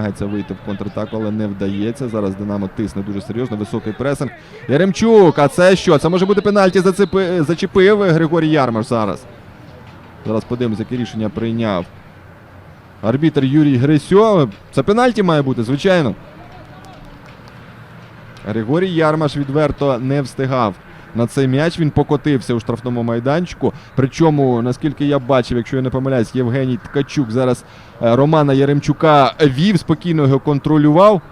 намагається вийти в контратаку, але не вдається. Зараз Динамо тисне дуже серйозно. Високий пресинг. Яремчук, а це що? Це може бути пенальті. Зацепи... Зачепив Григорій Ярмаш зараз. Зараз подивимося, яке рішення прийняв. Арбітр Юрій Грисьо. Це пенальті має бути, звичайно. Григорій Ярмаш відверто не встигав на цей м'яч. Він покотився у штрафному майданчику. Причому, наскільки я бачив, якщо я не помиляюсь, Євгеній Ткачук зараз е, Романа Яремчука вів, спокійно його контролював.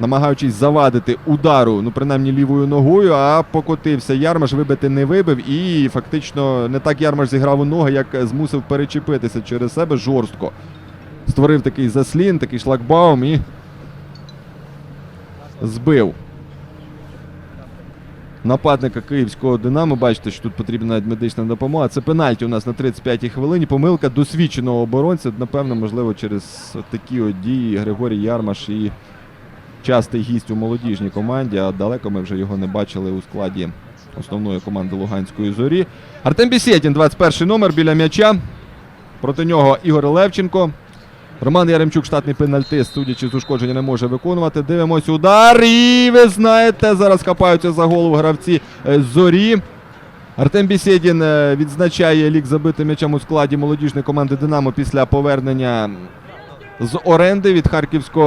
Намагаючись завадити удару, ну принаймні лівою ногою, а покотився Ярмаш, вибити не вибив. І фактично не так Ярмаш зіграв у ноги, як змусив перечепитися через себе жорстко. Створив такий заслін, такий шлагбаум і збив нападника київського Динамо. Бачите, що тут потрібна навіть медична допомога. Це пенальті у нас на 35-й хвилині. Помилка досвідченого оборонця. Напевно, можливо, через такі от дії Григорій Ярмаш і частий гість у молодіжній команді. А далеко ми вже його не бачили у складі основної команди Луганської зорі. Артем Бісєтін, 21-й номер біля м'яча. Проти нього Ігор Левченко. Роман Яремчук, штатний пенальтист, судячи з ушкодження, не може виконувати. Дивимось удар. І ви знаєте, зараз хапаються за голову гравці е, зорі. Артем Бісєдін е, відзначає лік забитим м'ячем у складі молодіжної команди Динамо після повернення з оренди від харківського.